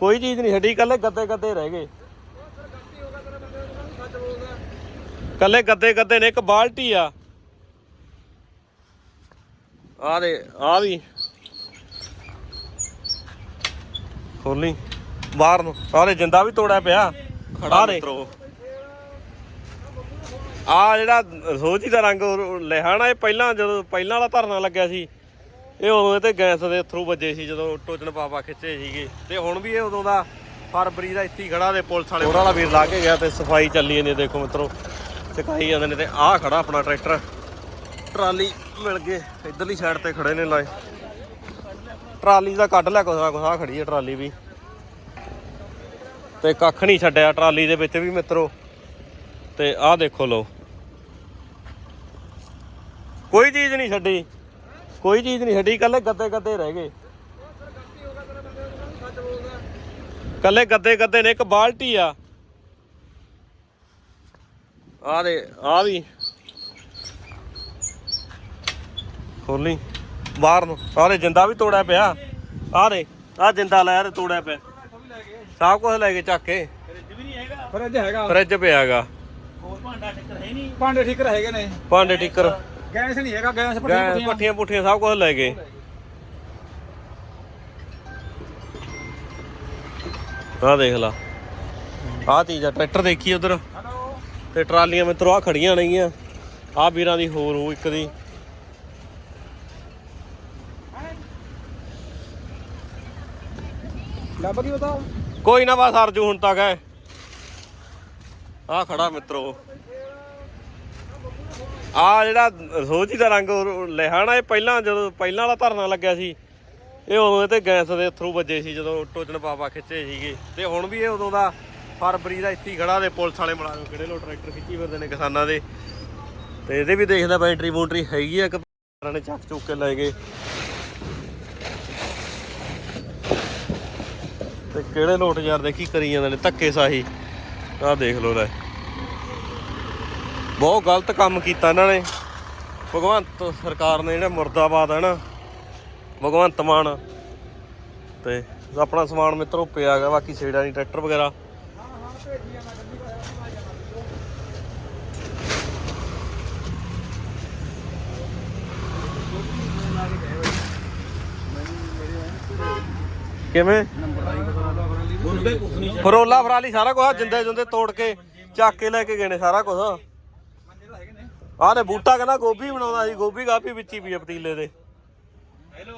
ਕੋਈ ਚੀਜ਼ ਨਹੀਂ ਛੱਡੀ ਕੱਲੇ ਗੱਦੇ ਗੱਦੇ ਰਹਿ ਗਏ। ਕੱਲੇ ਗੱਦੇ ਗੱਦੇ ਨੇ ਇੱਕ ਬਾਲਟੀ ਆ। ਆ ਦੇ ਆ ਵੀ। ਖੋਲੀ। ਬਾਹਰ ਨੂੰ। ਆਰੇ ਜਿੰਦਾ ਵੀ ਤੋੜਿਆ ਪਿਆ। ਖੜਾ ਦੇ। ਆ ਜਿਹੜਾ ਰਸੋਜੀ ਦਾ ਰੰਗ ਲਿਹਾਣਾ ਇਹ ਪਹਿਲਾਂ ਜਦੋਂ ਪਹਿਲਾਂ ਵਾਲਾ ਧਰਨਾ ਲੱਗਿਆ ਸੀ। ਇਹ ਉਦੋਂ ਇਹ ਤੇ ਗੈਸ ਦੇ ਥਰੂ ਵੱਜੇ ਸੀ, ਜਦੋਂ ਟੋਜਨ ਪਾਪਾ ਖਿੱਚੇ ਸੀਗੇ। ਤੇ ਹੁਣ ਵੀ ਇਹ ਉਦੋਂ ਦਾ ਫਰਵਰੀ ਦਾ ਇੱਥੇ ਖੜਾ ਦੇ ਪੁਲਿਸ ਵਾਲੇ ਉਹਨਾਂ ਵਾਲਾ ਵੀਰ ਲਾ ਕੇ ਗਿਆ ਤੇ ਸਫ਼ਾਈ ਚੱਲੀ ਜਾਂਦੀ ਦੇਖੋ ਮਿੱਤਰੋ। ਚਕਾਈ ਜਾਂਦੇ ਨੇ ਤੇ ਆਹ ਖੜਾ ਆਪਣਾ ਟਰੈਕਟਰ। ਟਰਾਲੀ ਮਿਲ ਗਏ, ਇਧਰਲੀ ਸਾਈਡ ਤੇ ਖੜੇ ਨੇ ਲਾਏ। ਟਰਾਲੀ ਦਾ ਕੱਢ ਲਿਆ, ਕੁਛ ਨਾ ਖੜੀ ਹੈ ਟਰਾਲੀ ਵੀ। ਤੇ ਕੱਖ ਨਹੀਂ ਛੱਡਿਆ ਟਰਾਲੀ ਦੇ ਵਿੱਚ ਵੀ ਮਿੱਤਰੋ। ਤੇ ਆਹ ਦੇਖੋ ਲਓ। ਕੋਈ ਚੀਜ਼ ਨਹੀਂ ਛੱਡੀ। ਕੋਈ ਚੀਜ਼ ਨਹੀਂ ਛੱਡੀ ਕੱਲੇ ਗੱਦੇ ਗੱਦੇ ਰਹਿ ਗਏ। ਕੱਲੇ ਗੱਦੇ ਗੱਦੇ ਨੇ ਇੱਕ ਬਾਲਟੀ ਆ। ਆ ਦੇ ਆ ਵੀ। ਖੋਲੀ। ਬਾਹਰ ਨੂੰ। ਆਰੇ ਜਿੰਦਾ ਵੀ ਤੋੜਿਆ ਪਿਆ। ਆਰੇ ਆ ਜਿੰਦਾ ਲਾਇਆ ਤੇ ਤੋੜਿਆ ਪਿਆ। ਸਭ ਕੁਝ ਲੈ ਕੇ ਚੱਕ ਕੇ। ਫਰਿੱਜ ਹੈਗਾ। ਫਰਿੱਜ ਪਿਆਗਾ ਭਾਂਡੇ ਠੀਕ ਹੈਗੇ ਨੇ। ਭਾਂਡੇ ਟਿੱਕਰ ਗੈਸ ਨਹੀਂ ਹੈਗਾ ਗੈਸ ਗੈਸ ਪੱਟੀ ਪੱਠੀਆਂ ਪੁੱਠੀਆਂ ਸਭ ਕੁਝ ਲੈ ਗਏ। ਆਹ ਦੇਖ ਲਾ। ਆਹ ਚੀਜ਼ ਆ ਟਰੈਕਟਰ ਦੇਖੀ ਉਧਰ? ਹਲੋ ਤੇ ਟਰਾਲੀਆਂ ਮਿੱਤਰੋ ਆ ਖੜੀਆਂ ਨੇਗੀਆਂ ਆ ਵੀਰਾਂ ਦੀ ਹੋਰ ਉਹ ਇੱਕ ਦੀ। ਲੱਭ ਕੀ ਬਤਾਓ ਕੋਈ ਨਾ ਬਸ ਅਰਜੂ ਹੁਣ ਤੱਕ ਹੈ। ਆ ਖੜਾ ਮਿੱਤਰੋ। ਆ ਜਿਹੜਾ ਰਸੋਜੀ ਦਾ ਰੰਗ ਲਿਹਾਣਾ, ਇਹ ਪਹਿਲਾਂ ਜਦੋਂ ਪਹਿਲਾਂ ਵਾਲਾ ਧਰਨਾ ਲੱਗਿਆ ਸੀ, ਇਹ ਉਦੋਂ ਤੇ ਗੈਸ ਦੇ ਥਰੂ ਵੱਜੇ ਸੀ, ਜਦੋਂ ਟੋਜਨ ਪਾਪਾ ਖਿੱਚੇ ਸੀਗੇ। ਤੇ ਹੁਣ ਵੀ ਇਹ ਉਦੋਂ ਦਾ ਫਰਵਰੀ ਦਾ ਇੱਥੇ ਖੜਾ ਦੇ ਪੁਲਿਸ ਵਾਲੇ ਮੁਲਾਜ਼ਮ ਕਿਹੜੇ ਲੋ ਟਰੈਕਟਰ ਖਿੱਚੀ ਫਿਰਦੇ ਨੇ ਕਿਸਾਨਾਂ ਦੇ। ਤੇ ਇਹਦੇ ਵੀ ਦੇਖਦਾ ਬੈਟਰੀ ਬੂਟਰੀ ਹੈਗੀ ਆ, ਇੱਕ ਨੇ ਚੱਕ ਚੁੱਕ ਕੇ ਲੈ ਗਏ। ਤੇ ਕਿਹੜੇ ਲੋਟ ਯਾਰ ਦੇਖੀ ਕਰੀ ਜਾਂਦੇ ਨੇ ਧੱਕੇ ਸਾਹੀ ਆਹ ਦੇਖ ਲੋ ਲੈ। ਬਹੁਤ ਗਲਤ ਕੰਮ ਕੀਤਾ ਇਹਨਾਂ ਨੇ। ਭਗਵੰਤ ਸਰਕਾਰ ਨੇ ਜਿਹੜਾ ਮੁਰਦਾਬਾਦ ਹੈ ਨਾ, ਭਗਵੰਤ ਮਾਨ ਤੇ ਆਪਣਾ ਸਮਾਨ ਮਿੱਤਰੋ ਪਿਆ ਗਾ ਬਾਕੀ ਛੇੜਾ ਨਹੀਂ, ਟਰੈਕਟਰ ਵਗੈਰਾ। ਕਿਵੇਂ? ਫਰੋਲਾ ਫਰਾਲੀ ਸਾਰਾ ਕੁਝ ਜਿੰਦੇ ਜੁੰਦੇ ਤੋੜ ਕੇ, ਚੱਕ ਕੇ ਲੈ ਕੇ ਗਏ ਨੇ ਸਾਰਾ ਕੁਝ ਆਹ ਤੇ ਬੂਟਾ ਕਹਿੰਦਾ ਗੋਭੀ ਬਣਾਉਂਦਾ ਸੀ, ਗੋਭੀ ਗਾਭੀ ਵਿੱਚੀ ਪਈ ਆ ਪਤੀਲੇ ਦੇ। ਹੈਲੋ